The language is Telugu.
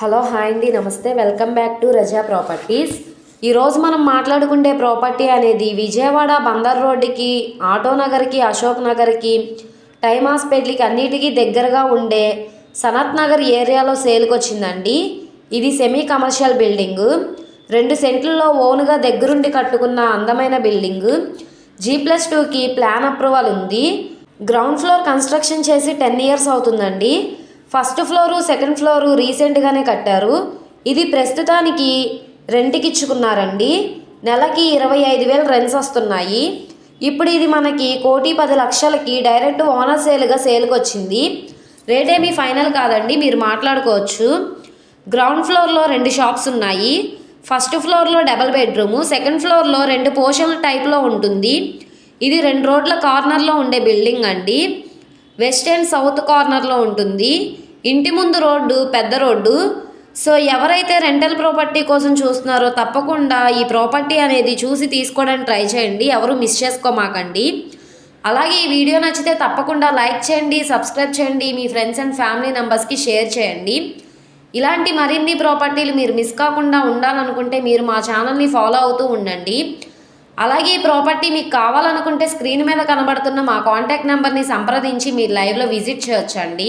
హలో హాయ్ అండి. నమస్తే. Welcome back to Raza properties. ఈరోజు మనం మాట్లాడుకుంటే ప్రాపర్టీ అనేది విజయవాడ బందర్ రోడ్డుకి ఆటో నగర్కి అశోక్ నగర్కి టైమ్ హాస్పిటల్కి అన్నిటికీ దగ్గరగా ఉండే సనత్ నగర్ ఏరియాలో సేల్కి వచ్చిందండి. ఇది సెమీ కమర్షియల్ బిల్డింగు రెండు సెంట్లలో ఓన్గా దగ్గరుండి కట్టుకున్న అందమైన బిల్డింగు జీ ప్లస్ టూకి ప్లాన్ అప్రూవల్ ఉంది. గ్రౌండ్ ఫ్లోర్ కన్స్ట్రక్షన్ చేసి టెన్ ఇయర్స్ అవుతుందండి. ఫస్ట్ ఫ్లోరు సెకండ్ ఫ్లోరు రీసెంట్గానే కట్టారు. ఇది ప్రస్తుతానికి రెంట్కి ఇచ్చుకున్నారండి. నెలకి ఇరవై ఐదు వేలు రెంట్స్ వస్తున్నాయి. ఇప్పుడు ఇది మనకి కోటి పది లక్షలకి డైరెక్ట్ ఓనర్ సేల్గా సేల్కి వచ్చింది. రేట్ ఏమీ ఫైనల్ కాదండి మీరు మాట్లాడుకోవచ్చు. గ్రౌండ్ ఫ్లోర్లో రెండు షాప్స్ ఉన్నాయి. ఫస్ట్ ఫ్లోర్లో డబల్ బెడ్రూము సెకండ్ ఫ్లోర్లో రెండు పోర్షన్ల టైప్లో ఉంటుంది. ఇది రెండు రోడ్ల కార్నర్లో ఉండే బిల్డింగ్ అండి. వెస్ట్ అండ్ సౌత్ కార్నర్లో ఉంటుంది. ఇంటి ముందు రోడ్డు పెద్ద రోడ్డు. సో ఎవరైతే రెంటల్ ప్రాపర్టీ కోసం చూస్తున్నారో తప్పకుండా ఈ ప్రాపర్టీ అనేది చూసి తీసుకోవడానికి ట్రై చేయండి. ఎవరు మిస్ చేసుకోమాకండి. అలాగే ఈ వీడియో నచ్చితే తప్పకుండా లైక్ చేయండి సబ్స్క్రైబ్ చేయండి మీ ఫ్రెండ్స్ అండ్ ఫ్యామిలీ మెంబర్స్కి షేర్ చేయండి. ఇలాంటి మరిన్ని ప్రాపర్టీలు మీరు మిస్ కాకుండా ఉండాలనుకుంటే మీరు మా ఛానల్ని ఫాలో అవుతూ ఉండండి. అలాగే ఈ ప్రాపర్టీ మీకు కావాలనుకుంటే స్క్రీన్ మీద కనబడుతున్న మా కాంటాక్ట్ నెంబర్ని సంప్రదించి మీరు లైవ్లో విజిట్ చేయొచ్చండి.